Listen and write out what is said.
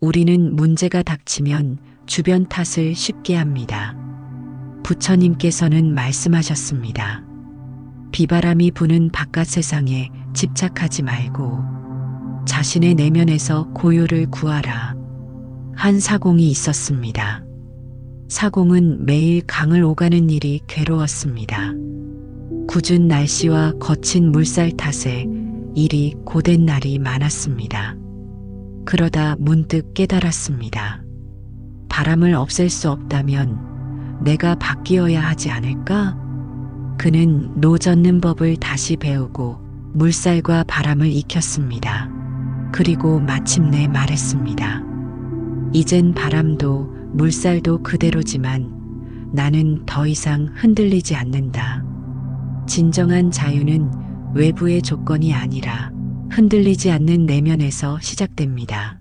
우리는 문제가 닥치면 주변 탓을 쉽게 합니다. 부처님께서는 말씀하셨습니다. 비바람이 부는 바깥 세상에 집착하지 말고 자신의 내면에서 고요를 구하라. 한 사공이 있었습니다. 사공은 매일 강을 오가는 일이 괴로웠습니다. 궂은 날씨와 거친 물살 탓에 일이 고된 날이 많았습니다. 그러다 문득 깨달았습니다. 바람을 없앨 수 없다면 내가 바뀌어야 하지 않을까? 그는 노 젓는 법을 다시 배우고 물살과 바람을 익혔습니다. 그리고 마침내 말했습니다. 이젠 바람도 물살도 그대로지만 나는 더 이상 흔들리지 않는다. 진정한 자유는 외부의 조건이 아니라 흔들리지 않는 내면에서 시작됩니다.